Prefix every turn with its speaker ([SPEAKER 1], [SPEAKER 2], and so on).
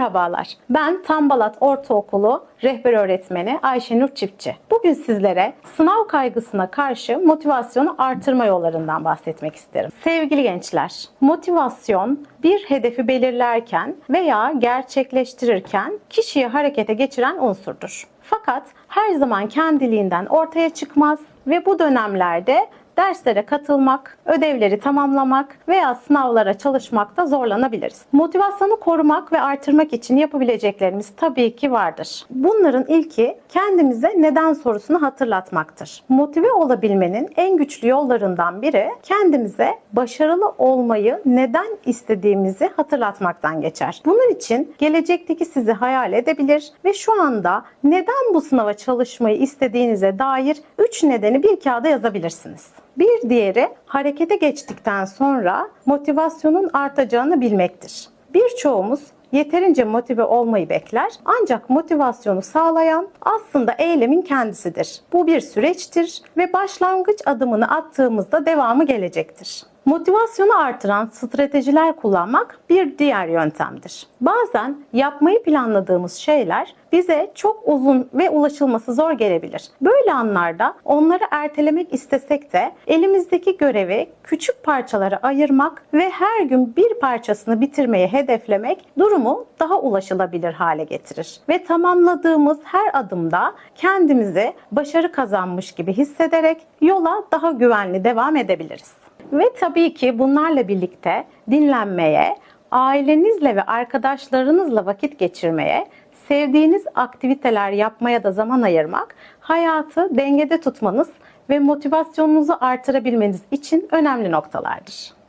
[SPEAKER 1] Merhabalar, ben Tambalat Ortaokulu rehber öğretmeni Ayşenur Çiftçi. Bugün sizlere sınav kaygısına karşı motivasyonu artırma yollarından bahsetmek isterim. Sevgili gençler, motivasyon bir hedefi belirlerken veya gerçekleştirirken kişiyi harekete geçiren unsurdur. Fakat her zaman kendiliğinden ortaya çıkmaz ve bu dönemlerde derslere katılmak, ödevleri tamamlamak veya sınavlara çalışmakta zorlanabiliriz. Motivasyonu korumak ve artırmak için yapabileceklerimiz tabii ki vardır. Bunların ilki kendimize neden sorusunu hatırlatmaktır. Motive olabilmenin en güçlü yollarından biri kendimize başarılı olmayı neden istediğimizi hatırlatmaktan geçer. Bunun için gelecekteki sizi hayal edebilir ve şu anda neden bu sınava çalışmayı istediğinize dair 3 nedeni bir kağıda yazabilirsiniz. Bir diğeri harekete geçtikten sonra motivasyonun artacağını bilmektir. Birçoğumuz yeterince motive olmayı bekler ancak motivasyonu sağlayan aslında eylemin kendisidir. Bu bir süreçtir ve başlangıç adımını attığımızda devamı gelecektir. Motivasyonu artıran stratejiler kullanmak bir diğer yöntemdir. Bazen yapmayı planladığımız şeyler bize çok uzun ve ulaşılması zor gelebilir. Böyle anlarda onları ertelemek istesek de elimizdeki görevi küçük parçalara ayırmak ve her gün bir parçasını bitirmeyi hedeflemek durumu daha ulaşılabilir hale getirir. Ve tamamladığımız her adımda kendimizi başarı kazanmış gibi hissederek yola daha güvenli devam edebiliriz. Ve tabii ki bunlarla birlikte dinlenmeye, ailenizle ve arkadaşlarınızla vakit geçirmeye, sevdiğiniz aktiviteler yapmaya da zaman ayırmak, hayatı dengede tutmanız ve motivasyonunuzu artırabilmeniz için önemli noktalardır.